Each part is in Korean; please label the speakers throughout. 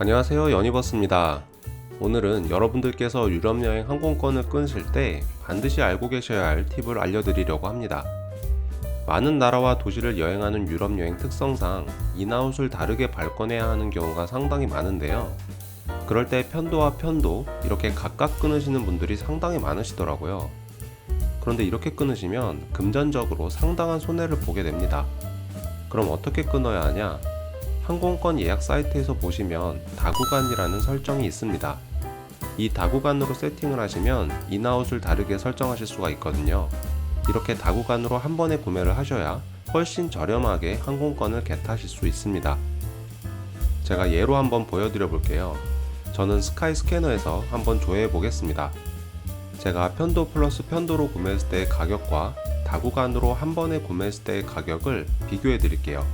Speaker 1: 안녕하세요 연희버스입니다. 오늘은 여러분들께서 유럽여행 항공권을 끊으실 때 반드시 알고 계셔야 할 팁을 알려드리려고 합니다. 많은 나라와 도시를 여행하는 유럽여행 특성상 인아웃을 다르게 발권해야 하는 경우가 상당히 많은데요. 그럴 때 편도와 편도 이렇게 각각 끊으시는 분들이 상당히 많으시더라고요. 그런데 이렇게 끊으시면 금전적으로 상당한 손해를 보게 됩니다. 그럼 어떻게 끊어야 하냐 항공권 예약 사이트에서 보시면 다구간이라는 설정이 있습니다. 이 다구간으로 세팅을 하시면 인아웃을 다르게 설정하실 수가 있거든요. 이렇게 다구간으로 한 번에 구매를 하셔야 훨씬 저렴하게 항공권을 겟하실 수 있습니다. 제가 예로 한번 보여드려 볼게요. 저는 스카이 스캐너에서 한번 조회해 보겠습니다. 제가 편도 플러스 편도로 구매했을 때의 가격과 다구간으로 한 번에 구매했을 때의 가격을 비교해 드릴게요.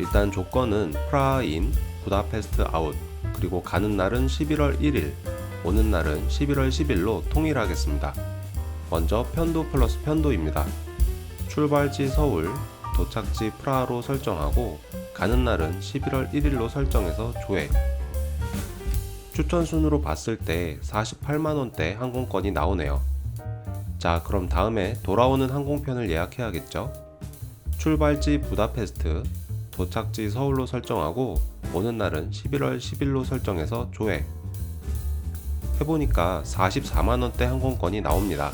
Speaker 1: 일단 조건은 프라하인, 부다페스트 아웃, 그리고 가는 날은 11월 1일, 오는 날은 11월 10일로 통일하겠습니다. 먼저 편도 플러스 편도입니다. 출발지 서울, 도착지 프라하로 설정하고 가는 날은 11월 1일로 설정해서 조회. 추천 순으로 봤을 때 48만원대 항공권이 나오네요. 자, 그럼 다음에 돌아오는 항공편을 예약해야겠죠? 출발지 부다페스트, 도착지 서울로 설정하고 오는 날은 11월 10일로 설정해서 조회. 해보니까 44만원대 항공권이 나옵니다.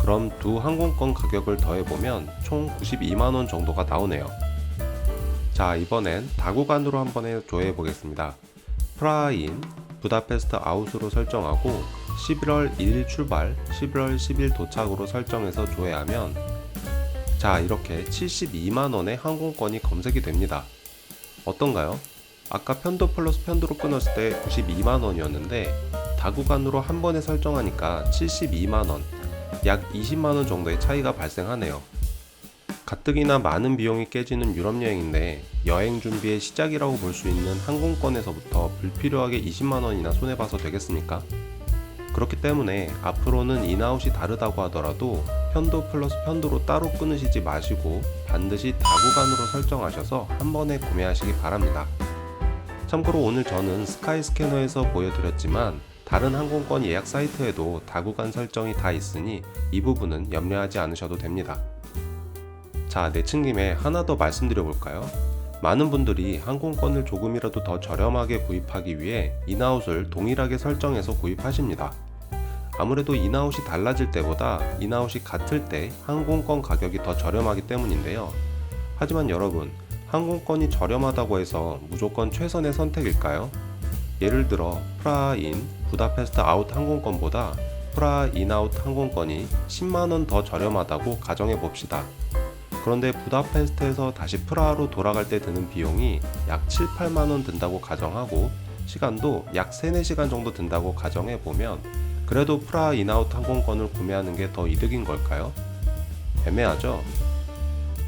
Speaker 1: 그럼 두 항공권 가격을 더해보면 총 92만원 정도가 나오네요. 자, 이번엔 다구간으로 한번 해 조회해 보겠습니다. 프라하인, 부다페스트 아웃으로 설정하고 11월 1일 출발, 11월 10일 도착으로 설정해서 조회하면 자, 이렇게 72만원의 항공권이 검색이 됩니다. 어떤가요? 아까 편도 플러스 편도로 끊었을 때 92만원이었는데 다구간으로 한 번에 설정하니까 72만원, 약 20만원 정도의 차이가 발생하네요. 가뜩이나 많은 비용이 깨지는 유럽 여행인데 여행 준비의 시작이라고 볼 수 있는 항공권에서부터 불필요하게 20만원이나 손해봐서 되겠습니까? 그렇기 때문에 앞으로는 인아웃이 다르다고 하더라도 편도 플러스 편도로 따로 끊으시지 마시고 반드시 다구간으로 설정하셔서 한 번에 구매하시기 바랍니다. 참고로 오늘 저는 스카이 스캐너에서 보여드렸지만 다른 항공권 예약 사이트에도 다구간 설정이 다 있으니 이 부분은 염려하지 않으셔도 됩니다. 자, 내친 김에 하나 더 말씀드려 볼까요? 많은 분들이 항공권을 조금이라도 더 저렴하게 구입하기 위해 인아웃을 동일하게 설정해서 구입하십니다. 아무래도 인아웃이 달라질 때보다 인아웃이 같을 때 항공권 가격이 더 저렴하기 때문인데요. 하지만 여러분, 항공권이 저렴하다고 해서 무조건 최선의 선택일까요? 예를 들어 프라하인, 부다페스트 아웃 항공권보다 프라하 인아웃 항공권이 10만원 더 저렴하다고 가정해 봅시다. 그런데 부다페스트에서 다시 프라하로 돌아갈 때 드는 비용이 약 7, 8만원 든다고 가정하고 시간도 약 3, 4시간 정도 든다고 가정해 보면 그래도 프라하 인아웃 항공권을 구매하는 게 더 이득인 걸까요? 애매하죠?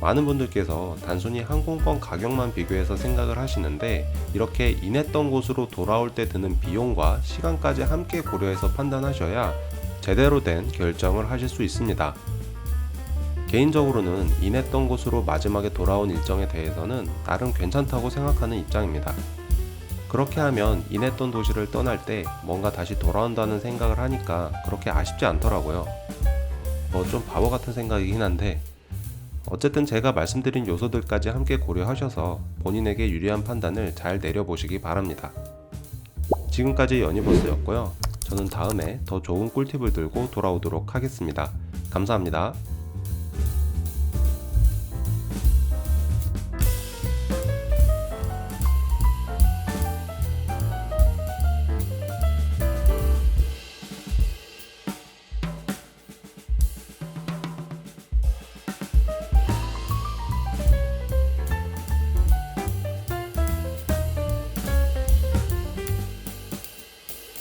Speaker 1: 많은 분들께서 단순히 항공권 가격만 비교해서 생각을 하시는데 이렇게 인했던 곳으로 돌아올 때 드는 비용과 시간까지 함께 고려해서 판단하셔야 제대로 된 결정을 하실 수 있습니다. 개인적으로는 인했던 곳으로 마지막에 돌아온 일정에 대해서는 나름 괜찮다고 생각하는 입장입니다. 그렇게 하면 인했던 도시를 떠날 때 뭔가 다시 돌아온다는 생각을 하니까 그렇게 아쉽지 않더라고요. 뭐 좀 바보 같은 생각이긴 한데 어쨌든 제가 말씀드린 요소들까지 함께 고려하셔서 본인에게 유리한 판단을 잘 내려보시기 바랍니다. 지금까지 연희버스였고요. 저는 다음에 더 좋은 꿀팁을 들고 돌아오도록 하겠습니다. 감사합니다.